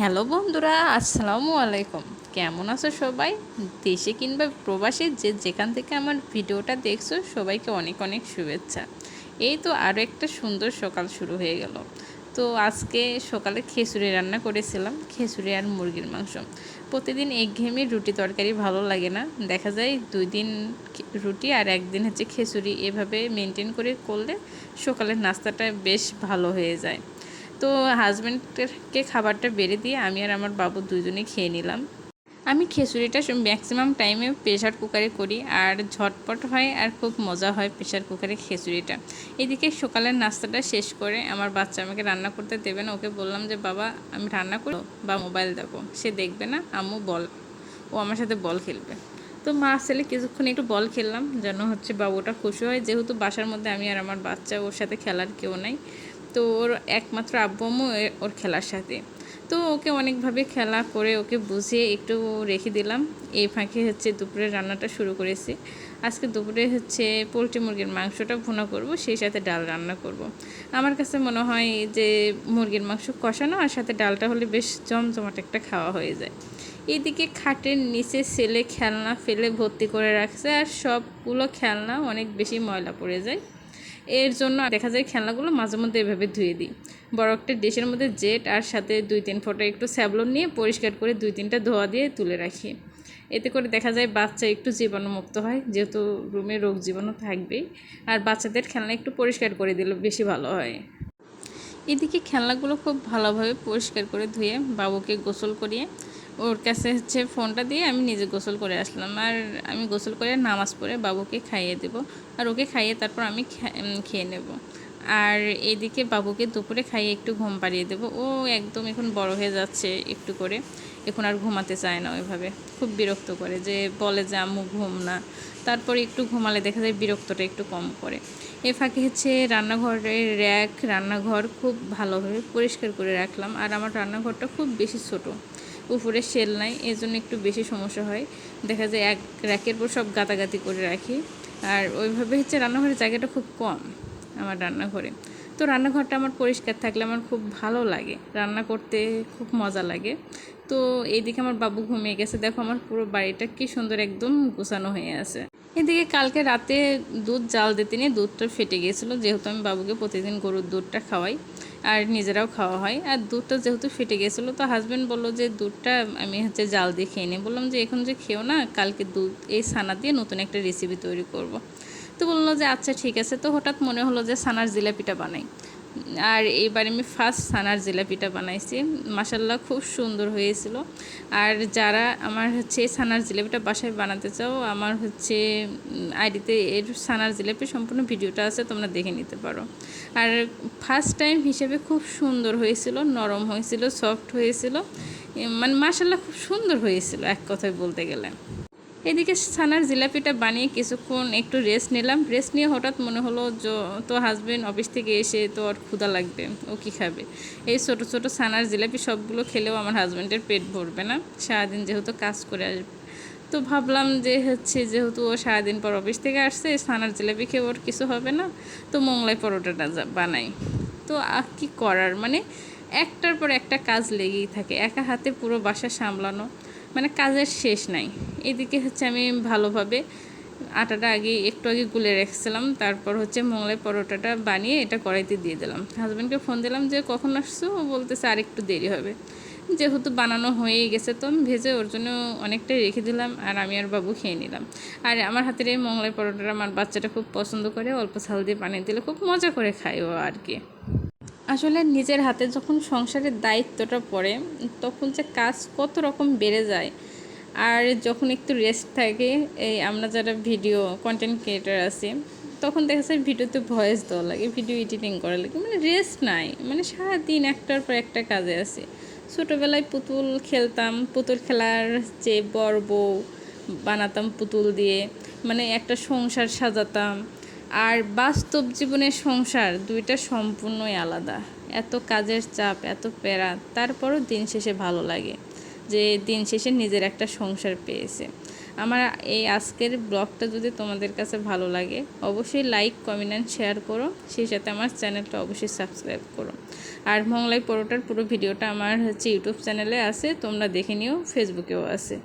Hello বন্ধুরা, আসসালামু আলাইকুম। কেমন আছো সবাই? দেশে কিংবা প্রবাসে যে যেখান থেকে আমার ভিডিওটা দেখছ, সবাইকে অনেক অনেক শুভেচ্ছা। এই তো আরও একটা সুন্দর সকাল শুরু হয়ে গেল। তো আজকে সকালে খিচুড়ি রান্না করেছিলাম, খিচুড়ি আর মুরগির মাংস। প্রতিদিন একঘেয়েমি রুটি তরকারি ভালো লাগে না। দেখা যায় দুই দিন রুটি আর একদিন হচ্ছে খিচুড়ি। এভাবে মেনটেন করে করলে সকালের নাস্তাটা বেশ ভালো হয়ে যায়। তো হাজব্যান্ডকে খাবারটা বেড়ে দিয়ে আমি আর আমার বাবু দুজনে খেয়ে নিলাম। আমি খিচুড়িটা ম্যাক্সিমাম টাইমে প্রেশার কুকারে করি আর ঝটপট হয় আর খুব মজা হয় প্রেশার কুকারে খিচুড়িটা। এদিকে সকালের নাস্তাটা শেষ করে আমার বাচ্চা আমাকে রান্না করতে দেবে না। ওকে বললাম যে, বাবা, আমি রান্না করো বা মোবাইল দেখো। সে দেখবে না, আম্মু বল। ও আমার সাথে বল খেলবে। তো মা ছেলে কিছুক্ষণ একটু বল খেললাম, যেন হচ্ছে বাবুটা খুশি হয়। যেহেতু বাসার মধ্যে আমি আর আমার বাচ্চা ওর সাথে খেলার কেউ নাই তো ওর একমাত্র আব্বু আম্মু ওর খেলার সাথে। তো ওকে অনেকভাবে খেলা করে ওকে বুঝিয়ে একটু রেখে দিলাম। এই ফাঁকে হচ্ছে দুপুরে রান্নাটা শুরু করেছি। আজকে দুপুরে হচ্ছে পোলট্রি মুরগির মাংসটা ভুনা করব, সেই সাথে ডাল রান্না করব। আমার কাছে মনে হয় যে মুরগির মাংস কষানো আর সাথে ডালটা হলে বেশ জমজমাট একটা খাওয়া হয়ে যায়। এদিকে খাটের নিচে ছেলে খেলনা ফেলে ভর্তি করে রাখছে আর সবগুলো খেলনা অনেক বেশি ময়লা পড়ে যায়। এর জন্য দেখা যায় খেলনাগুলো মাঝে মধ্যে এভাবে ধুয়ে দিই। বড় একটা ডিশের মধ্যে জেট আর সাথে দুই তিন ফোঁটা একটু স্যাবলন নিয়ে পরিষ্কার করে দুই তিনটা ধোয়া দিয়ে তুলে রাখি। এতে করে দেখা যায় বাচ্চা একটু জীবাণুমুক্ত হয়, যেহেতু রুমে রোগ জীবাণু থাকবেই। আর বাচ্চাদের খেলনা একটু পরিষ্কার করে দিলে বেশি ভালো হয়। এদিকে খেলনাগুলো খুব ভালোভাবে পরিষ্কার করে ধুয়ে বাবুকে গোসল করিয়ে ওর কাছে হচ্ছে ফোনটা দিয়ে আমি নিজে গোসল করে আসলাম। আর আমি গোসল করে নামাজ পড়ে বাবুকে খাইয়ে দেব। আর ওকে খাইয়ে তারপর আমি খেয়ে নেব। আর এদিকে বাবুকে দুপুরে খাইয়ে একটু ঘুম পাড়িয়ে দেবো। ও একদম এখন বড় হয়ে যাচ্ছে একটু করে। এখন আর ঘুমাতে চায় না ওইভাবে। খুব বিরক্ত করে যে বলে যে, আম্মু, ঘুম না। তারপরে একটু ঘুমালে দেখা যায় বিরক্তটা একটু কম করে। এ ফাঁকে হচ্ছে রান্নাঘরের র্যাক, রান্নাঘর খুব ভালোভাবে পরিষ্কার করে রাখলাম। আর আমার রান্নাঘরটা খুব বেশি ছোট। উপরে শেল নাই এই জন্য একটু বেশি সমস্যা হয়। দেখা যায় এক র্যাকের পর সব গাতাগাতি করে রাখি। আর ওইভাবে হচ্ছে রান্নাঘরের জায়গাটা খুব কম আমার রান্নাঘরে। তো রান্নাঘরটা আমার পরিষ্কার থাকলে আমার খুব ভালো লাগে। রান্না করতে খুব মজা লাগে। তো এইদিকে আমার বাবু ঘুমিয়ে গেছে। দেখো আমার পুরো বাড়িটা কি সুন্দর একদম গোছানো হয়ে আছে। এদিকে কালকে রাতে দুধ জাল দিতে নিয়ে দুধটা ফেটে গিয়েছিল, যেহেতু আমি বাবুকে প্রতিদিন গরুর দুধটা খাওয়াই আর নিজেরাও খাওয়া হয়। আর দুধটা যেহেতু ফেটে গেছিল তো হাজব্যান্ড বলল যে, দুধটা আমি হচ্ছে জাল দিয়ে খেয়ে নিই বললাম যে, এখন যে খেও না, কালকে দুধ, এই ছানা দিয়ে নতুন একটা রেসিপি তৈরি করব। তো বলল যে আচ্ছা ঠিক আছে। তো হঠাৎ মনে হলো যে, ছানার জিলাপিটা বানাই। আর এইবার আমি ফার্স্ট সানার জিলাপিটা বানাইছি। মাসাল্লাহ খুব সুন্দর হয়েছিল। আর যারা আমার হচ্ছে সানার জিলাপিটা বাসায় বানাতে চাও, আমার হচ্ছে আইডিতে এর সানার জিলাপি সম্পূর্ণ ভিডিওটা আছে, তোমরা দেখে নিতে পারো। আর ফার্স্ট টাইম হিসেবে খুব সুন্দর হয়েছিল, নরম হয়েছিল, সফট হয়েছিল। মানে মাসাল্লাহ খুব সুন্দর হয়েছিল, এক কথায় বলতে গেলে। এদিকে ছানার জিলাপিটা বানিয়ে কিছুক্ষণ একটু রেস্ট নিলাম। রেস্ট নিয়ে হঠাৎ মনে হলো তো হাজব্যান্ড অফিস থেকে এসে তো আর ক্ষুদা লাগবে, ও কী খাবে? এই ছোট ছোট ছানার জিলাপি সবগুলো খেলেও আমার হাজব্যান্ডের পেট ভরবে না। সারাদিন যেহেতু কাজ করে আসবে তো ভাবলাম যে হচ্ছে যেহেতু ও সারাদিন পর অফিস থেকে আসছে ছানার জিলাপি খেয়ে ওর কিছু হবে না, তো মোংলাই পরোটাটা বানাই। তো কী করার? মানে একটার পর একটা কাজ লেগেই থাকে, একা হাতে পুরো বাসা সামলানো। মানে কাজের শেষ নাই। এদিকে হচ্ছে আমি ভালোভাবে আটাটা আগে একটু আগে গুলে রেখেছিলাম, তারপর হচ্ছে মোংলাই পরোটাটা বানিয়ে এটা কড়াইতে দিয়ে দিলাম। হাজব্যান্ডকে ফোন দিলাম যে, কখন আসছো? ও বলতেছে, আর একটু দেরি হবে। যেহেতু বানানো হয়েই গেছে তো, আমি ভেজে ওর জন্য অনেকটাই রেখে দিলাম আর আমি আর বাবু খেয়ে নিলাম। আর আমার হাতের এই মোংলাই পরোটাটা আমার বাচ্চাটা খুব পছন্দ করে, অল্প ছাল দিয়ে বানিয়ে দিলে খুব মজা করে খায় ও আর কি। আসলে নিজের হাতে যখন সংসারের দায়িত্বটা পড়ে, তখন যে কাজ কত রকম বেড়ে যায়। আর যখন একটু রেস্ট থাকে, এই আমরা যারা ভিডিও কন্টেন্ট ক্রিয়েটার আছি, তখন দেখা যায় ভিডিওতে ভয়েস দেওয়া লাগে ভিডিও এডিটিং করা লাগে। মানে রেস্ট নাই মানে সারাদিন একটার পর একটা কাজে আছে। ছোটোবেলায় পুতুল খেলতাম, পুতুল খেলার যে বড় বউ বানাতাম পুতুল দিয়ে মানে একটা সংসার সাজাতাম। আর বাস্তব জীবনের সংসার দুইটা সম্পূর্ণই আলাদা। এত কাজের চাপ, এত প্যারা, তারপরও দিন শেষে ভালো লাগে যে দিন শেষে নিজের একটা সংসার পেয়েছে। আমার এই আজকের ব্লগটা যদি তোমাদের কাছে ভালো লাগে, অবশ্যই লাইক কমেন্ট অ্যান্ড শেয়ার করো। সেই সাথে আমার চ্যানেলটা অবশ্যই সাবস্ক্রাইব করো। আর মোংলাই পরোটার পুরো ভিডিওটা আমার হচ্ছে ইউটিউব চ্যানেলে আছে, তোমরা দেখে নিও ফেসবুকেও আছে।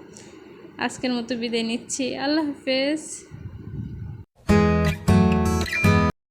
আজকের মতো বিদায় নিচ্ছি। আল্লাহ হাফেজ।